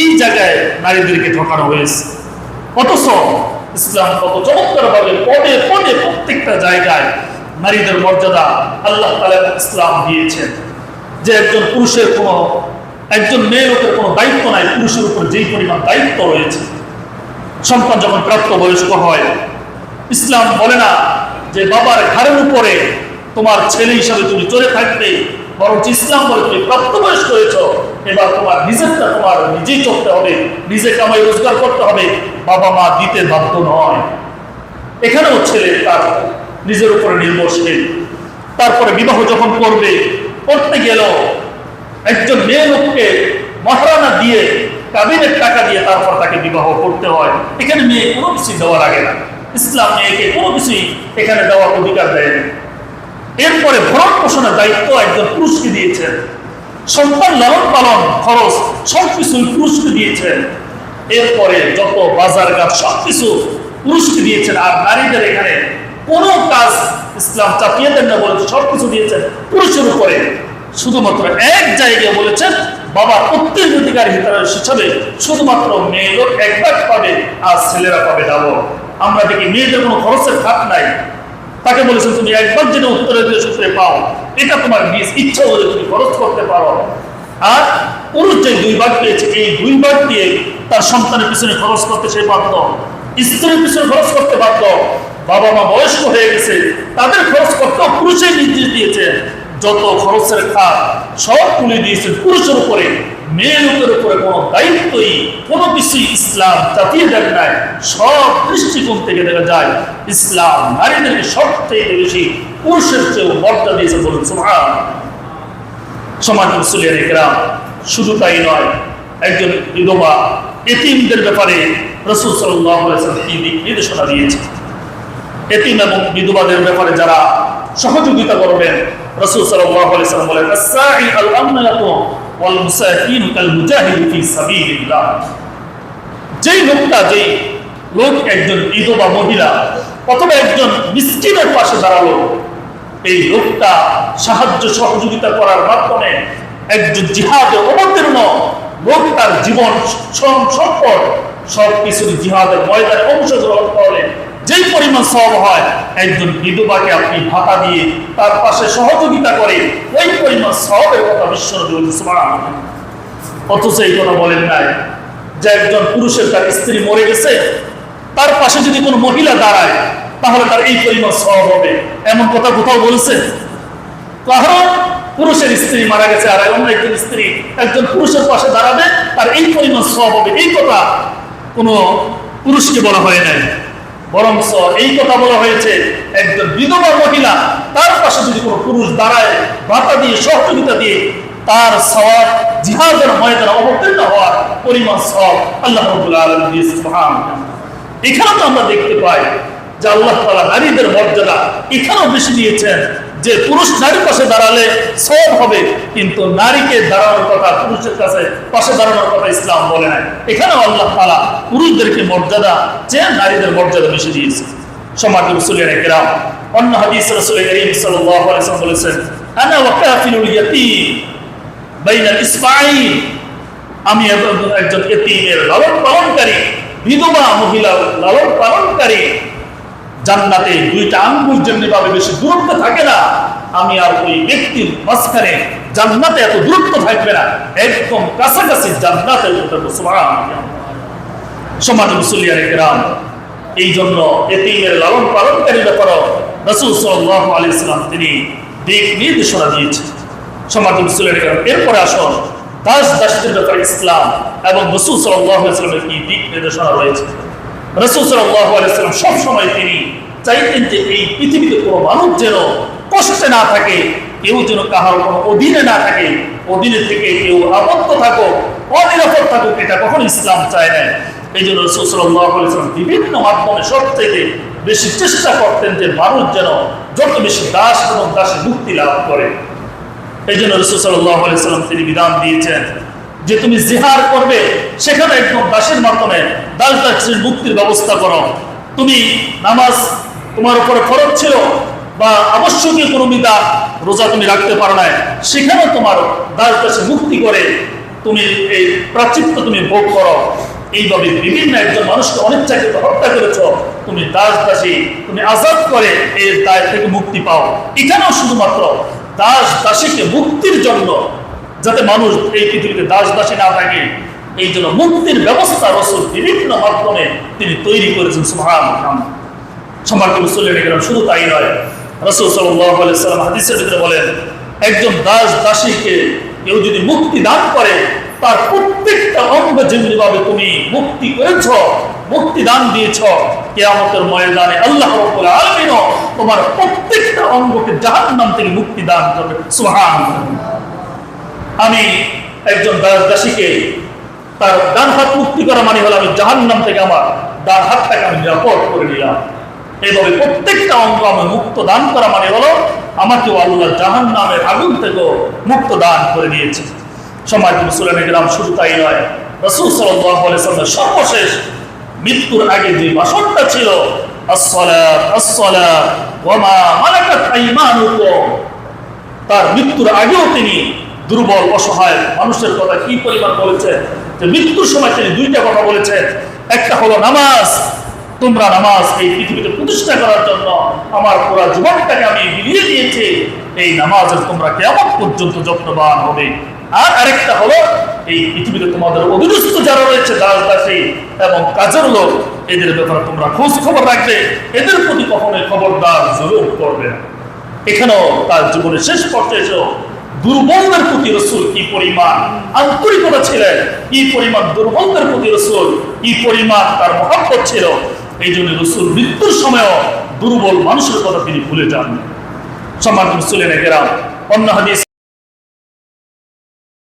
এই জায়গায় নারীদেরকে ঠকানো হয়েছে। অথচ ইসলাম কত চমৎকার ভাবে পদে পদে প্রত্যেকটা জায়গায় নারীদের মর্যাদা আল্লাহ তালা ইসলাম দিয়েছেন। যে একজন পুরুষের কোনো, একজন মেয়ের উপর কোনো দায়িত্ব নাই, পুরুষের উপর যেই পরিমাণ দায়িত্ব রয়েছে, সন্তান যখন প্রাপ্তবয়স্ক হয়, ইসলাম বলে না যে বাবার ঘাড়ের উপরে তোমার ছেলে হিসাবে তুমি চলে থাকবে বরঞ্চ ইসলাম বলে তুমি প্রাপ্তবয়স্ক হয়েছ, এবার তোমার নিজেরটা তোমার নিজেই চলতে হবে, নিজে কামাই রোজগার করতে হবে, বাবা মা দিতে বাধ্য নয়। এখানেও ছেলে তার নিজের উপরে নির্ভরশীল। তারপরে বিবাহ যখন করবে, করতে গেল একজন মেয়ে লোককে মহারানা দিয়ে কাবিনের টাকা দিয়ে তারপর তাকে বিবাহ করতে হয়। এখানে মেয়ে কোনো কিছুই দেওয়া লাগে না। ইসলাম মেয়েকে কোনো কিছুই এখানে দেওয়ার অধিকার দেয় না। এরপরে ভরণ পোষণের দায়িত্ব একজন পুরুষকে দিয়েছেন। সন্তান লালন পালন, খরচ সবকিছু পুরুষকে দিয়েছেন। এরপরে যত বাজার ঘাট, সবকিছু পুরুষকে দিয়েছেন। আর নারীদের এখানে কোনো কাজ ইসলাম চাপিয়ে দেন না বলেছে, সবকিছু দিয়েছেন পুরুষের উপরে। শুধুমাত্র এক জায়গায় বলেছেন বাবা প্রত্যেক উত্তরাধিকার হিসাবে শুধুমাত্র মেয়ে লোক একবার পাবে আর ছেলেরা পাবে ডাবল। আমরা দেখি মেয়েদের কোনো খরচের খাত নাই। তাকে বলেছেন, তুমি একবার যেটা উত্তরাধিকার সূত্রে পাও, এটা তোমার নিজ ইচ্ছা হলে তুমি খরচ করতে পারো। আর পুরুষ যে দুই ভাগ পেয়েছে, এই দুই ভাগ দিয়ে তার সন্তানের পিছনে খরচ করতে সে বাধ্য। স্ত্রীর পিছনে খরচ করতে বাধ্য। বাবা মা বয়স্ক হয়ে গেছে, তাদের খরচ করতেও পুরুষের নির্দেশ দিয়েছে, যত খরচের খাত সব তুলে দিয়েছেন পুরুষের উপরে উপরে কোনো দায়িত্বই, কোনো কিছুই ইসলাম নাই। সব দৃষ্টিকোণ থেকে দেখা যায়, ইসলাম বেশি পুরুষের চেয়েও মর্যাদা দিয়েছে বলুন সমাজ মুসলিয়ান একরাম, শুধু তাই নয়, একজন বিধবা এতিমদের ব্যাপারে রসুল সাল্লাহ কি দিক নির্দেশনা দিয়েছে এতিম এবং বিধবাদের ব্যাপারে যারা সহযোগিতা করবেন, রসুল সাল্লাম বলেন, "আস-সাঈ আল-আমনাতু একজন বিধবা মহিলা একজন পাশে দাঁড়াল, এই লোকটা সাহায্য সহযোগিতা করার মাধ্যমে একজন জিহাদে লোক তার জীবন সম্পদ সব কিছু জিহাদের ময়দানে অংশগ্রহণ করলে যেই পরিমাণ সব হয়, একজন বিধবাকে আপনি ভাতা দিয়ে তার পাশে সহযোগিতা করে ওই পরিমাণ সবের কথা বলছে অথচ এই কথা বলেন নাই যে একজন পুরুষের তার স্ত্রী মরে গেছে, তার পাশে যদি কোনো মহিলা দাঁড়ায়, তাহলে তার এই পরিমাণ সব হবে। এমন কথা কোথাও বলছে? কারণ পুরুষের স্ত্রী মারা গেছে আর অন্য একজন স্ত্রী একজন পুরুষের পাশে দাঁড়াবে, তার এই পরিমাণ সব হবে। এই কথা কোনো পুরুষকে বলা হয় নাই। বরং এই কথা বলা হয়েছে, একজন বিধবা মহিলা, তার পাশে যদি কোনো পুরুষ দাঁড়ায়, ভাতা দিয়ে, সহযোগিতা দিয়ে, তার সব জিহাদের ময়দানে অবতীর্ণ হওয়ার পরিমাণ সব আল্লাহ রাব্বুল আলামিন দিয়েছে এখানে তো আমরা দেখতে পাই যে আল্লাহ তালা নারীদের মর্যাদা এখানেও বেশি দিয়েছেন। যে পুরুষ নারীর পাশে দাঁড়ালে সব হবে, কিন্তু নারীকে দাঁড়ানোর কথা, পুরুষের কাছে পাশে দাঁড়ানোর কথা ইসলাম বলে নাই। এখানেও আল্লাহ তাআলা পুরুষদেরকে মর্যাদা, যে নারীদের মর্যাদা বেশি দিয়েছে। সমাজ মুসলিয়ান একরাম অন্য হাদিস রাসূল করিম বলেছেন আমি একজন এতিমের লালন পালনকারী, বিধবা মহিলা লালন পালনকারী। জান্নাতে দুইটা আঙ্গুল যেমনি ভাবে বেশি দূরত্ব থাকে না, আমি আর ওই ব্যক্তির মাঝখানে জান্নাতে এত দূরত্ব থাকবে না। একদম কাছাকাছি জান্নাতে উঠবে সুবহানাল্লাহ। সমাজ মুসলিয়ার একরাম এই জন্য এতিমের লালন পালনকারী ব্যাপারও রসুল সাল্লাহ আলী ইসলাম তিনি দিক নির্দেশনা দিয়েছেন। সমাজ মুসলিয়ার একরাম, এরপরে আসুন দাস দাসদের ব্যাপারে ইসলাম এবং রসুল সাল্লাহ ইসলামের কি দিক নির্দেশনা রয়েছে। রসুল সাল্লাহ আলাইসালাম সবসময় তিনি চাইতেন যে এই পৃথিবীতে কোনো মানুষ যেন কষ্টে না থাকে, কেউ যেন কাহার কোনো অধীনে না থাকে, অধীনে থেকে কেউ আবদ্ধ থাকুক, অনিরাপদ থাকুক, এটা কখন ইসলাম চায় না এই জন্য আলাইসালাম বিভিন্ন মাধ্যমে সব থেকে বেশি চেষ্টা করতেন যে মানুষ যেন যত বেশি দাস এবং দাসে মুক্তি লাভ করে। এই জন্য রসুল সাল্লাহ তিনি বিধান দিয়েছেন যে তুমি জিহার করবে, সেখানে একদম দাসের মাধ্যমে দাস দাসের মুক্তির ব্যবস্থা করো। তুমি নামাজ তোমার উপরে ফরজ ছিল বা আবশ্যকীয় কোনো বিদা রোজা তুমি রাখতে পারো না সেখানে তোমার দাস দাসে মুক্তি করে তুমি এই প্রাচিত্য তুমি ভোগ করো। এইভাবে বিভিন্ন একজন মানুষকে অনেক চাকরিতে হত্যা করেছ, তুমি দাস দাসী, তুমি আজাদ করে এই দায় থেকে মুক্তি পাও। এখানেও শুধুমাত্র দাস দাসীকে মুক্তির জন্য যাতে মানুষ এই পৃথিবীতে দাস দাসী না থাকে, এই জন্য মুক্তির ব্যবস্থা রসুল বিভিন্ন মাধ্যমে তিনি তৈরি করেছেন সুহান সম্মানিত মুসল্লিন গেলাম শুধু তাই নয়, রসুল সাল্লাম হাদিসের ভিতরে বলেন, একজন দাস দাসীকে কেউ যদি মুক্তি দান করে, তার প্রত্যেকটা অঙ্গ যেমনিভাবে তুমি মুক্তি করেছ, মুক্তি দান দিয়েছ, কেয়ামতের ময়দানে আল্লাহ আলামিন তোমার প্রত্যেকটা অঙ্গকে জাহান্নাম থেকে মুক্তি দান করবে। সুবহান আমি একজন দাস দাসীকে, তার ডান হাত মুক্তি করা মানে হলো আমি জাহান্নাম থেকে আমার ডান হাতটাকে আমি নিরাপদ করে নিলাম। এইভাবে প্রত্যেকটা অঙ্গ আমি মুক্ত দান করা মানে হলো আমাকে আল্লাহ জাহান নামের আগুন থেকেও মুক্ত দান করে দিয়েছে। সময় মুসলিম গেলাম শুধু তাই নয়, রসুল সাল্লামের সর্বশেষ মৃত্যুর আগে যে ভাষণটা ছিল তার মৃত্যুর আগেও তিনি দুর্বল, অসহায় মানুষের কথা কি পরিমাণ বলেছেন? যে মৃত্যুর সময় তিনি দুইটা কথা বলেছেন। একটা হলো নামাজ। তোমরা নামাজ এই পৃথিবীতে প্রতিষ্ঠা করার জন্য আমার পুরা জীবনটাকে আমি বিলিয়ে দিয়েছি। এই নামাজের তোমরা কেমন পর্যন্ত যত্নবান হবে। আর আরেকটা হলো, এই পৃথিবীতে তোমাদের অধীনস্থ যারা রয়েছে দাস দাসী এবং কাজের লোক, এদের ব্যাপারে তোমরা খোঁজ খবর রাখবে। এদের প্রতি কখনোই খবরদার জরুর করবে না। এখানেও তার জীবনের শেষ পর্যায়ে এসেও দুর্বলদের প্রতি রসুল কি পরিমাণ আন্তরিকতা ছিলেন, কি পরিমাণ দুর্বলদের প্রতি রসুল, কি পরিমাণ তার মহাব্বত ছিল এই জন্য রসুল মৃত্যুর সময়ও দুর্বল মানুষের কথা তিনি ভুলে যান সম্মান রসুলের গেরাম অন্য হাদিস